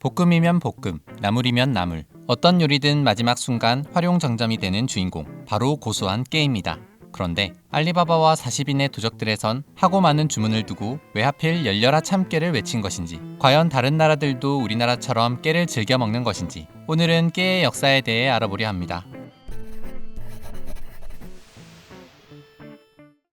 볶음이면 볶음, 나물이면 나물. 어떤 요리든 마지막 순간 활용 정점이 되는 주인공, 바로 고소한 깨입니다. 그런데 알리바바와 40인의 도적들에선 하고 많은 주문을 두고 왜 하필 열려라 참깨를 외친 것인지, 과연 다른 나라들도 우리나라처럼 깨를 즐겨 먹는 것인지, 오늘은 깨의 역사에 대해 알아보려 합니다.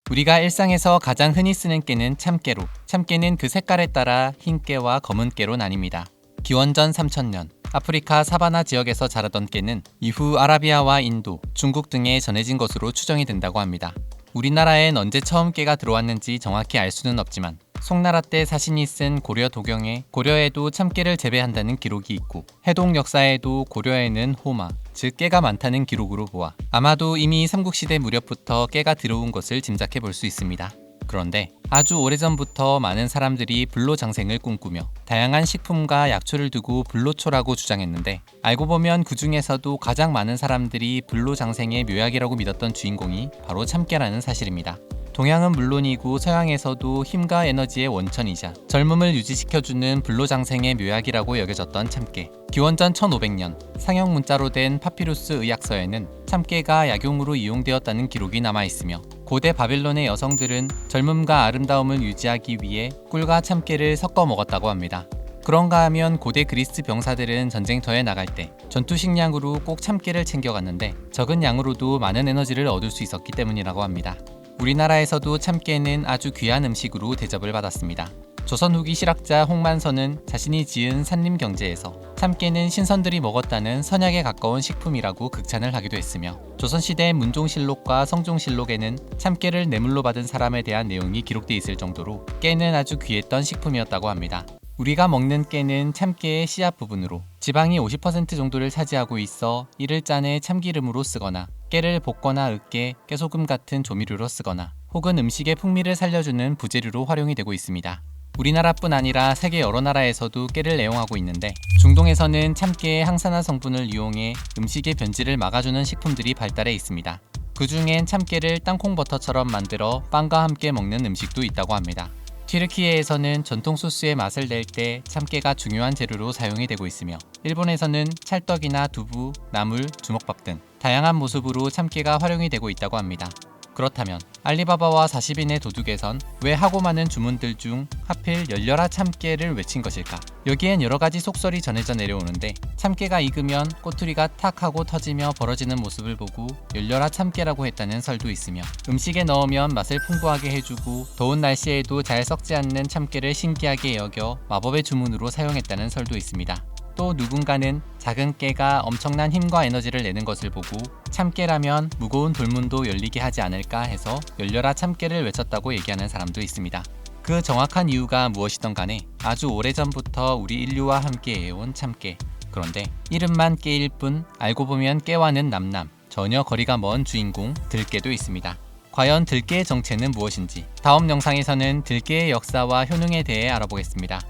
우리가 일상에서 가장 흔히 쓰는 깨는 참깨로, 참깨는 그 색깔에 따라 흰 깨와 검은 깨로 나뉩니다. 기원전 3000년 아프리카 사바나 지역에서 자라던 깨는 이후 아라비아와 인도, 중국 등에 전해진 것으로 추정이 된다고 합니다. 우리나라엔 언제 처음 깨가 들어왔는지 정확히 알 수는 없지만 송나라 때 사신이 쓴 고려 도경에 고려에도 참깨를 재배한다는 기록이 있고 해동 역사에도 고려에는 호마, 즉 깨가 많다는 기록으로 보아 아마도 이미 삼국시대 무렵부터 깨가 들어온 것을 짐작해 볼 수 있습니다. 그런데 아주 오래전부터 많은 사람들이 불로장생을 꿈꾸며 다양한 식품과 약초를 두고 불로초라고 주장했는데 알고 보면 그 중에서도 가장 많은 사람들이 불로장생의 묘약이라고 믿었던 주인공이 바로 참깨라는 사실입니다. 동양은 물론이고 서양에서도 힘과 에너지의 원천이자 젊음을 유지시켜주는 불로장생의 묘약이라고 여겨졌던 참깨. 기원전 1500년 상형 문자로 된 파피루스 의약서에는 참깨가 약용으로 이용되었다는 기록이 남아 있으며 고대 바빌론의 여성들은 젊음과 아름다움을 유지하기 위해 꿀과 참깨를 섞어 먹었다고 합니다. 그런가 하면 고대 그리스 병사들은 전쟁터에 나갈 때 전투 식량으로 꼭 참깨를 챙겨갔는데 적은 양으로도 많은 에너지를 얻을 수 있었기 때문이라고 합니다. 우리나라에서도 참깨는 아주 귀한 음식으로 대접을 받았습니다. 조선 후기 실학자 홍만선은 자신이 지은 산림 경제에서 참깨는 신선들이 먹었다는 선약에 가까운 식품이라고 극찬을 하기도 했으며 조선시대 문종실록과 성종실록에는 참깨를 뇌물로 받은 사람에 대한 내용이 기록돼 있을 정도로 깨는 아주 귀했던 식품이었다고 합니다. 우리가 먹는 깨는 참깨의 씨앗 부분으로 지방이 50% 정도를 차지하고 있어 이를 짠에 참기름으로 쓰거나 깨를 볶거나 으깨 깨소금 같은 조미료로 쓰거나 혹은 음식의 풍미를 살려주는 부재료로 활용이 되고 있습니다. 우리나라뿐 아니라 세계 여러 나라에서도 깨를 애용하고 있는데 중동에서는 참깨의 항산화 성분을 이용해 음식의 변질을 막아주는 식품들이 발달해 있습니다. 그 중엔 참깨를 땅콩버터처럼 만들어 빵과 함께 먹는 음식도 있다고 합니다. 튀르키예에서는 전통 소스의 맛을 낼 때 참깨가 중요한 재료로 사용이 되고 있으며 일본에서는 찰떡이나 두부, 나물, 주먹밥 등 다양한 모습으로 참깨가 활용이 되고 있다고 합니다. 그렇다면 알리바바와 40인의 도둑에선 왜 하고 많은 주문들 중 하필 열려라 참깨를 외친 것일까? 여기엔 여러 가지 속설이 전해져 내려오는데 참깨가 익으면 꼬투리가 탁 하고 터지며 벌어지는 모습을 보고 열려라 참깨라고 했다는 설도 있으며 음식에 넣으면 맛을 풍부하게 해주고 더운 날씨에도 잘 썩지 않는 참깨를 신기하게 여겨 마법의 주문으로 사용했다는 설도 있습니다. 또 누군가는 작은 깨가 엄청난 힘과 에너지를 내는 것을 보고 참깨라면 무거운 돌문도 열리게 하지 않을까 해서 열려라 참깨를 외쳤다고 얘기하는 사람도 있습니다. 그 정확한 이유가 무엇이던 간에 아주 오래전부터 우리 인류와 함께 해온 참깨. 그런데 이름만 깨일 뿐 알고 보면 깨와는 남남, 전혀 거리가 먼 주인공 들깨도 있습니다. 과연 들깨의 정체는 무엇인지 다음 영상에서는 들깨의 역사와 효능에 대해 알아보겠습니다.